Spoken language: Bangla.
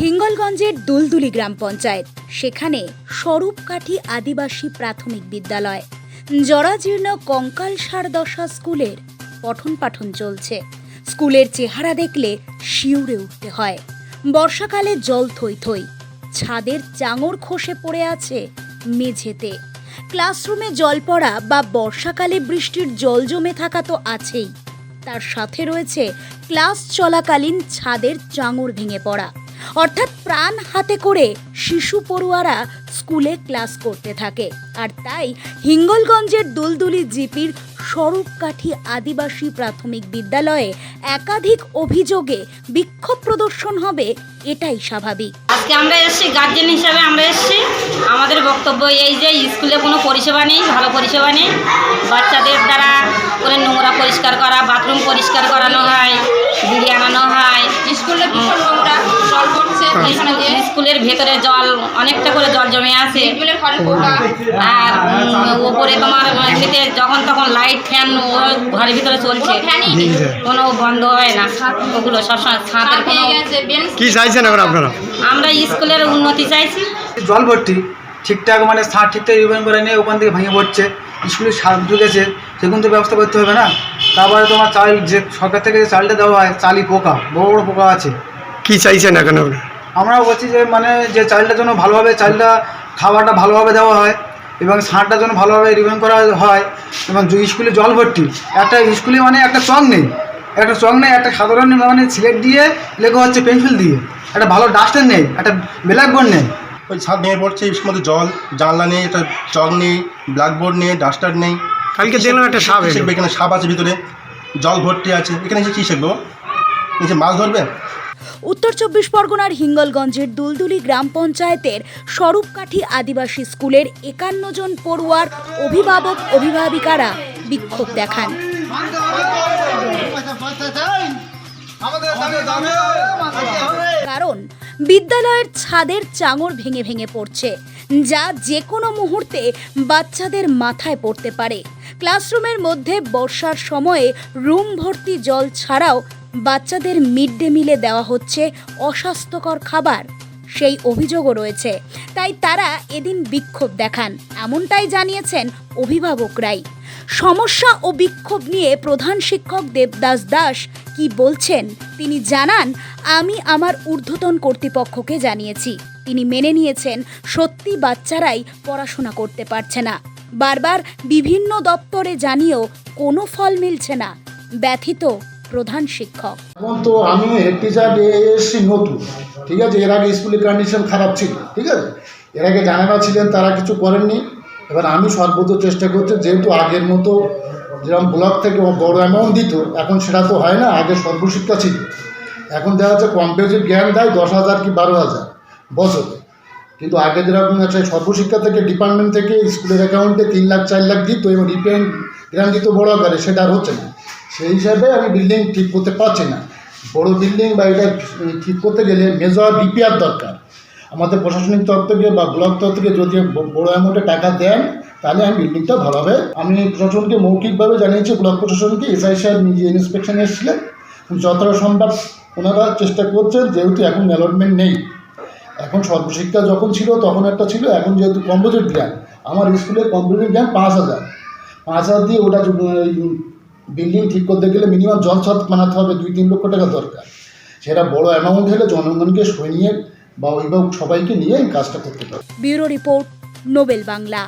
হিঙ্গলগঞ্জের দুলদুলি গ্রাম পঞ্চায়েত। সেখানে স্বরূপকাঠি আদিবাসী প্রাথমিক বিদ্যালয়। জরাজীর্ণ কঙ্কালসার দশা স্কুলের পঠন পাঠন চলছে। স্কুলের চেহারা দেখলে শিউরে উঠতে হয়। বর্ষাকালে জল থই থই, ছাদের চাঙর খসে পড়ে আছে মেঝেতে। ক্লাসরুমে জল পড়া বা বর্ষাকালে বৃষ্টির জল জমে থাকা তো আছেই। তার সাথে রয়েছে ক্লাস চলাকালীন ছাদের চাঙর ভেঙে পড়া। অর্থাৎ প্রাণ হাতে করে শিশু পড়ুয়ারা স্কুলে ক্লাস করতে থাকে। আর তাই হিঙ্গলগঞ্জের দুলদুলি জিপির স্বরূপকাঠি আদিবাসী প্রাথমিক বিদ্যালয়ে একাধিক অভিযোগে বিক্ষোভ প্রদর্শন হবে, এটাই স্বাভাবিক। আজকে আমরা এসেছি গার্জেন হিসাবে আমরা এসেছি। আমাদের বক্তব্য এই যে, স্কুলে কোনো পরিষেবা নেই, ভালো পরিষেবা নেই। বাচ্চাদের দ্বারা করে নোংরা পরিষ্কার করা বাথরুম পরিষ্কার করানো হয়। স্কুলের ভেতরে জল অনেকটা করে জল জমে আছে। স্কুলের ঘরে পোকা আর ওপরে তোমার এমনিতে যখন তখন লাইট ফ্যান ও ঘরের ভিতরে চলছে। কোনো বন্ধ হয় না। ওগুলো সবসময় ছাদের কোনো কি চাইছেন এখন আপনারা? আমরা স্কুলের উন্নতি চাইছি। জল ভর্তি। ঠিকঠাক মানে সার ঠিকঠাক রিপেয়ার করে নেই ওখান থেকে ভেঙে পড়ছে। স্কুলে সার ঢুকেছে সেগুলো তো ব্যবস্থা করতে হবে না? তারপরে তোমার চাল যে সরকার থেকে যে চালটা দেওয়া হয় চালই পোকা বড় বড় পোকা আছে। কি চাইছেন এখন আপনারা? আমরাও বলছি যে মানে যে চালটার জন্য ভালোভাবে চালটা খাবারটা ভালোভাবে দেওয়া হয় এবং সারটার জন্য ভালোভাবে রিভেন করা হয় এবং যে স্কুলে জল ভর্তি একটা স্কুলে মানে একটা চক নেই। একটা চক নেই একটা সাধারণ মানে সিলেট দিয়ে লেখা হচ্ছে পেন্সিল দিয়ে। একটা ভালো ডাস্টার নেই একটা ব্ল্যাকবোর্ড নেই। ওই ছাদ ভেঙে পড়ছে মধ্যে জল জানলা নেই একটা চক নেই ব্ল্যাকবোর্ড নেই ডাস্টার নেই। কালকে দেখলাম একটা সাপ শিখবে এখানে? সাপ আছে ভিতরে। জল ভর্তি আছে। এখানে এসে কী শিখব নিচে মাছ ধরবে? উত্তর চব্বিশ পরগনার হিঙ্গলগঞ্জের দুলদুলি গ্রাম পঞ্চায়েতের স্বরূপকাঠি আদিবাসী স্কুলের একান্ন জন পড়ুয়ার অভিভাবক, অভিভাবিকারা বিক্ষোভ দেখান। কারণ বিদ্যালয়ের ছাদের চাঙড় ভেঙে ভেঙে পড়ছে, যা যে কোনো মুহূর্তে বাচ্চাদের মাথায় পড়তে পারে। ক্লাসরুমের মধ্যে বর্ষার সময়ে রুম ভর্তি জল ছাড়াও বাচ্চাদের মিড ডে মিলে দেওয়া হচ্ছে অস্বাস্থ্যকর খাবার। সেই অভিযোগও রয়েছে। তাই তারা এদিন বিক্ষোভ দেখান, এমনটাই জানিয়েছেন অভিভাবকরাই। সমস্যা ও বিক্ষোভ নিয়ে প্রধান শিক্ষক দেবদাস দাস কি বলছেন, তিনি জানান, আমি আমার ঊর্ধ্বতন কর্তৃপক্ষকে জানিয়েছি। তিনি মেনে নিয়েছেন, সত্যি বাচ্চারাই পড়াশোনা করতে পারছে না। বারবার বিভিন্ন দপ্তরে জানিয়েও কোনো ফল মিলছে না। ব্যথিত প্রধান শিক্ষক। এখন তো আমি হেড টিচার এসছি নতুন। ঠিক আছে? এর আগে স্কুলের কন্ডিশন খারাপ ছিল, ঠিক আছে? এর আগে জানানো ছিলেন, তারা কিছু করেননি। এবার আমি সর্বোচ্চ চেষ্টা করছি, যেহেতু আগের মতো যেরকম ব্লক থেকে বড় অ্যামাউন্ট দিত, এখন সেটা তো হয় না, আগে সর্বশিক্ষা ছিল। এখন দেখা যাচ্ছে কম্পিউটার জ্ঞান দেয় দশ হাজার কি বারো হাজার বছরে। কিন্তু আগে যেরকম আছে, সর্বশিক্ষা থেকে ডিপার্টমেন্ট থেকে স্কুলের অ্যাকাউন্টে তিন লাখ, চার লাখ দিত এবং রিপেয়ার গ্রাম দিত বড় আকারে, সেটা আর হচ্ছে না। সেই হিসাবে আমি বিল্ডিং ঠিক করতে পারছি না। বড় বিল্ডিং বা এটা ঠিক করতে গেলে মেজর রিপেয়ার দরকার। আমাদের প্রশাসনিক থেকে বা ব্লক থেকে যদি বড় অ্যামাউন্টে টাকা দেন, তাহলে আমি বিল্ডিংটা ভালো হবে আমি প্রশাসনকে মৌখিকভাবে জানিয়েছি, ব্লক প্রশাসনকে এসআই সাহেব নিজে ইন্সপেকশনে এসেছিলেন। যতটা সম্ভব ওনারা চেষ্টা করছেন, যেহেতু এখন অ্যালটমেন্ট নেই। এখন সর্বশিক্ষা যখন ছিল তখন একটা ছিল, এখন যেহেতু কম্পিউটার জ্ঞান, আমার স্কুলে কম্পিউটার জ্ঞান পাঁচ হাজার। পাঁচ হাজার দিয়ে ওটা বিল্ডিং ঠিক করতে গেলে মিনিমাম জল ছাদ বানাতে হবে, দুই তিন লক্ষ টাকা দরকার। সেটা বড় অ্যামাউন্ট হলে জনগণকে সই নিয়ে বা অভিভাবক সবাইকে নিয়ে কাজটা করতে পারে ব্যুরো রিপোর্ট নোবেল বাংলা।